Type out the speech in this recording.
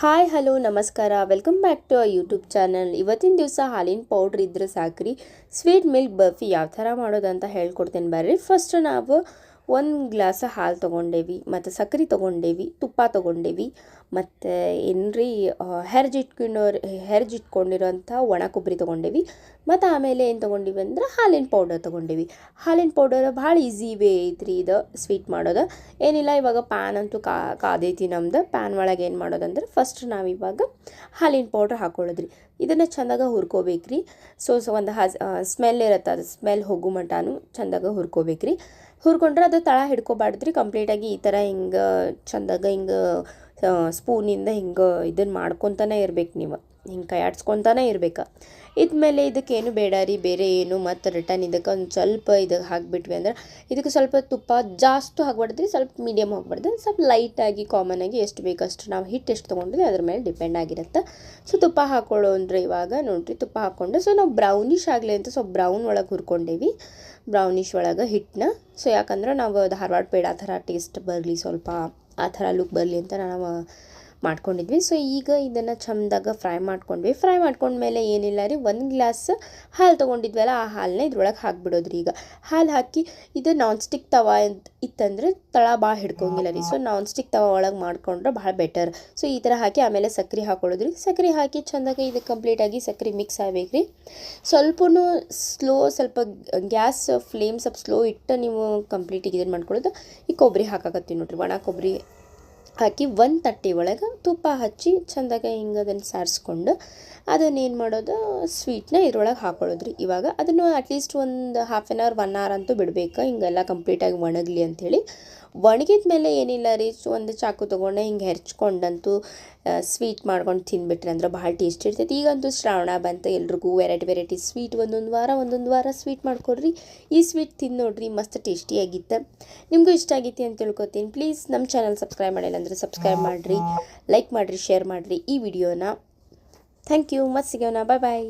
Hi, hello, ನಮಸ್ಕಾರ. Welcome back to YouTube channel ಇವತ್ತಿನ ದಿವಸ ಹಾಲಿನ ಪೌಡ್ರ್ ಇದ್ರೆ ಸಾಕ್ರಿ. ಸ್ವೀಟ್ ಮಿಲ್ಕ್ ಬರ್ಫಿ ಯಾವ ಥರ ಮಾಡೋದಂತ ಹೇಳ್ಕೊಡ್ತೇನೆ ಬರ್ರಿ. ಫಸ್ಟ್ ನಾವು ಒಂದು ಗ್ಲಾಸ್ ಹಾಲು ತೊಗೊಂಡೇವಿ, ಮತ್ತು ಸಕ್ಕರೆ ತೊಗೊಂಡೇವಿ, ತುಪ್ಪ ತೊಗೊಂಡೇವಿ, ಮತ್ತು ಏನ್ರಿ ಹೆರ್ಜಿಟ್ಕೊಂಡೋರು ಹೆರ್ಜಿಟ್ಕೊಂಡಿರೋಂಥ ಒಣ ಕೊಬ್ಬರಿ ತೊಗೊಂಡೇವಿ, ಮತ್ತು ಆಮೇಲೆ ಏನು ತೊಗೊಂಡಿವಿ ಅಂದ್ರೆ ಹಾಲಿನ ಪೌಡರ್ ತೊಗೊಂಡೇವಿ. ಹಾಲಿನ ಪೌಡರ್ ಭಾಳ ಈಸಿ ವೇ ಐತ್ರಿ ಇದು ಸ್ವೀಟ್ ಮಾಡೋದು. ಏನಿಲ್ಲ, ಇವಾಗ ಪ್ಯಾನ್ ಅಂತೂ ಕಾ, ಕಾದೈತಿ ನಮ್ದು. ಪ್ಯಾನ್ ಒಳಗೆ ಏನು ಮಾಡೋದಂದ್ರೆ ಫಸ್ಟ್ ನಾವು ಇವಾಗ ಹಾಲಿನ ಪೌಡ್ರ್ ಹಾಕೊಳ್ಳೋದ್ರಿ. ಇದನ್ನು ಚೆಂದಾಗ ಹುರ್ಕೋಬೇಕ್ರಿ. ಸೊ ಸೊ, ಒಂದು ಹಸ್ ಸ್ಮೆಲ್ ಇರುತ್ತೆ, ಅದು ಸ್ಮೆಲ್ ಹೋಗೋ ಮಟನೂ ಚೆಂದಾಗ ಹುರ್ಕೋಬೇಕ್ರಿ. ಹುರ್ಕೊಂಡ್ರೆ ಅದು ತಳ ಹಿಡ್ಕೊಬಾರ್ದ್ರಿ ಕಂಪ್ಲೀಟಾಗಿ ಈ ಥರ ಹಿಂಗೆ ಚಂದಾಗ ಹಿಂಗೆ ಸ್ಪೂನಿಂದ ಹಿಂಗೆ ಇದನ್ನು ಮಾಡ್ಕೊತಾನೆ ಇರ್ಬೇಕು ನೀವು. ಹಿಂಗೆ ಕೈ ಇರ್ಬೇಕು. ಇದ್ಮೇಲೆ ಇದಕ್ಕೇನು ಬೇಡ ರೀ, ಬೇರೆ ಏನು ಮತ್ತು ರಿಟರ್ನ್ ಇದಕ್ಕೆ ಒಂದು ಸ್ವಲ್ಪ ಇದಕ್ಕೆ ಹಾಕ್ಬಿಟ್ವಿ ಅಂದ್ರೆ ಇದಕ್ಕೆ ಸ್ವಲ್ಪ ತುಪ್ಪ ಜಾಸ್ತಿ ಹಾಕ್ಬಾರ್ದ್ರಿ, ಸ್ವಲ್ಪ ಮೀಡಿಯಮ್ ಹಾಕ್ಬಾರ್ದು ಸ್ವಲ್ಪ ಲೈಟಾಗಿ ಕಾಮನಾಗಿ ಎಷ್ಟು ಬೇಕಷ್ಟು ನಾವು ಹಿಟ್ಟು ಎಷ್ಟು ತೊಗೊಂಡ್ರಿ ಅದ್ರ ಮೇಲೆ ಡಿಪೆಂಡ್ ಆಗಿರುತ್ತೆ. ಸೊ ತುಪ್ಪ ಹಾಕೊಳ್ಳೋ ಅಂದ್ರೆ ಇವಾಗ ನೋಡ್ರಿ, ತುಪ್ಪ ಹಾಕ್ಕೊಂಡು ಸೊ ನಾವು ಬ್ರೌನಿಷ್ ಆಗಲಿ ಅಂತ ಸ್ವಲ್ಪ ಬ್ರೌನ್ ಒಳಗೆ ಹುರ್ಕೊಂಡೇವಿ. ಬ್ರೌನಿಷ್ ಒಳಗೆ ಹಿಟ್ಟನ್ನ ಸೊ ಯಾಕಂದ್ರೆ ನಾವು ಧಾರವಾಡ ಪೇಡ ಆ ಥರ ಟೇಸ್ಟ್ ಬರಲಿ ಸ್ವಲ್ಪ, ಆ ಥರ ಲುಕ್ ಬರಲಿ ಅಂತ ನಾವು ಮಾಡ್ಕೊಂಡಿದ್ವಿ. ಸೊ ಈಗ ಇದನ್ನು ಚಂದಾಗ ಫ್ರೈ ಮಾಡ್ಕೊಂಡ್ವಿ. ಫ್ರೈ ಮಾಡ್ಕೊಂಡ್ಮೇಲೆ ಏನಿಲ್ಲ ರೀ, ಒಂದು ಗ್ಲಾಸ್ ಹಾಲು ತೊಗೊಂಡಿದ್ವಲ್ಲ, ಆ ಹಾಲನ್ನ ಇದ್ರೊಳಗೆ ಹಾಕ್ಬಿಡೋದ್ರಿ ಈಗ. ಹಾಲು ಹಾಕಿ ಇದು ನಾನ್ ಸ್ಟಿಕ್ ತವ ಇತ್ತಂದ್ರೆ ತಳ ಭಾಳ ಹಿಡ್ಕೊಂಗಿಲ್ಲ ರೀ. ಸೊ ನಾನ್ ಸ್ಟಿಕ್ ತವ ಒಳಗೆ ಮಾಡ್ಕೊಂಡ್ರೆ ಭಾಳ ಬೆಟರ್ ಸೊ ಈ ಥರ ಹಾಕಿ ಆಮೇಲೆ ಸಕ್ಕರೆ ಹಾಕೊಳ್ಳೋದ್ರಿ. ಸಕ್ಕರೆ ಹಾಕಿ ಚಂದಾಗ ಇದು ಕಂಪ್ಲೀಟಾಗಿ ಸಕ್ಕರೆ ಮಿಕ್ಸ್ ಆಗ್ಬೇಕು ರೀ. ಸ್ವಲ್ಪ ಸ್ಲೋ, ಸ್ವಲ್ಪ ಗ್ಯಾಸ್ ಫ್ಲೇಮ್ ಸ್ವಲ್ಪ ಸ್ಲೋ ಇಟ್ಟು ನೀವು ಕಂಪ್ಲೀಟಿಗೆ ಇದನ್ನು ಮಾಡ್ಕೊಳ್ಳೋದು. ಈ ಕೊಬ್ಬರಿ ಹಾಕಾಕತ್ತೀವಿ ನೋಡ್ರಿ, ಒಣ ಕೊಬ್ಬರಿ ಹಾಕಿ ಒಂದು ತಟ್ಟೆ ಒಳಗೆ ತುಪ್ಪ ಹಚ್ಚಿ ಚೆಂದಾಗಿ ಹಿಂಗೆ ಅದನ್ನು ಸಾರಿಸ್ಕೊಂಡು ಅದನ್ನೇನು ಮಾಡೋದು ಸ್ವೀಟ್ನ ಇದ್ರೊಳಗೆ ಹಾಕೊಳ್ಳೋದ್ರಿ. ಇವಾಗ ಅದನ್ನು ಅಟ್ಲೀಸ್ಟ್ ಒಂದು half an hour one hour ಅಂತೂ ಬಿಡಬೇಕು. ಹಿಂಗೆಲ್ಲ ಕಂಪ್ಲೀಟಾಗಿ ಒಣಗಲಿ ಅಂಥೇಳಿ ಒಣಗಿದ ಮೇಲೆ ಏನಿಲ್ಲ ರೀ, ಒಂದು ಚಾಕು ತೊಗೊಂಡೆ ಹಿಂಗೆ ಹೆರ್ಚ್ಕೊಂಡಂತೂ ಸ್ವೀಟ್ ಮಾಡ್ಕೊಂಡು ತಿನ್ಬಿಟ್ರೆ ಅಂದ್ರೆ ಭಾಳ ಟೇಸ್ಟ್ ಇರ್ತೈತಿ. ಈಗಂತೂ ಶ್ರಾವಣ ಬಂತು, ಎಲ್ರಿಗೂ ವೆರೈಟಿ ವೆರೈಟಿ ಸ್ವೀಟ್ ಒಂದೊಂದು ವಾರ ಒಂದೊಂದು ವಾರ ಸ್ವೀಟ್ ಮಾಡ್ಕೊಡ್ರಿ. ಈ ಸ್ವೀಟ್ ತಿಂದು ನೋಡ್ರಿ, ಮಸ್ತ್ ಟೇಸ್ಟಿಯಾಗಿತ್ತು ನಿಮಗೂ ಇಷ್ಟ ಆಗೈತಿ ಅಂತ ತಿಳ್ಕೊತೀನಿ. ಪ್ಲೀಸ್ ನಮ್ಮ ಚಾನಲ್ ಸಬ್ಸ್ಕ್ರೈಬ್ ಮಾಡಿಲ್ಲ ಅಂದರೆ ಸಬ್ಸ್ಕ್ರೈಬ್ ಮಾಡಿರಿ ಲೈಕ್ ಮಾಡಿರಿ ಶೇರ್ ಮಾಡಿರಿ ಈ ವಿಡಿಯೋನ ಥ್ಯಾಂಕ್ ಯು ಮತ್ತೆ ಸಿಗೋಣ. ಬಾಯ್ ಬಾಯ್